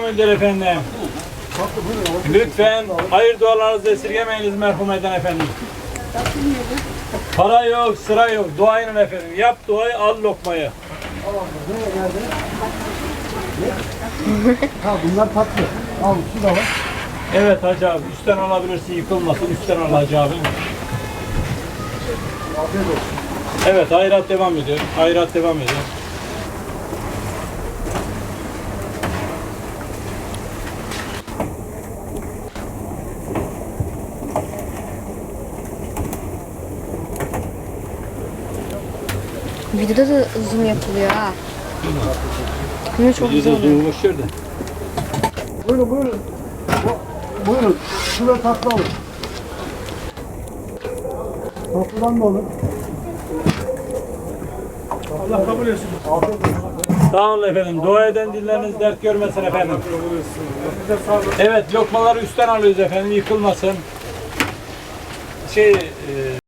Müdür efendim. Lütfen hayır dualarınızı esirgemeyiniz merhum eden efendim. Para yok, sıra yok. Dua edin efendim. Yap duayı, al lokmayı. Ha bunlar tatlı. Al şu da var. Evet hacı abi, üstten alabilirsin, yıkılmasın. Üstten al hacı abi. Afiyet olsun. Evet, hayrat devam ediyor. Hayrat devam ediyor. Videoda da zoom yapılıyor ha. Yine çok güzel oluyor. boş. Buyurun buyurun. Bu- Buyurun. Şurada tatlı alın. Tatlıdan da alın. Allah kabul etsin. Sağ olun efendim. Dua eden dilleriniz dert görmesin efendim. Evet, lokmaları üstten alıyoruz efendim, yıkılmasın. Şey, e,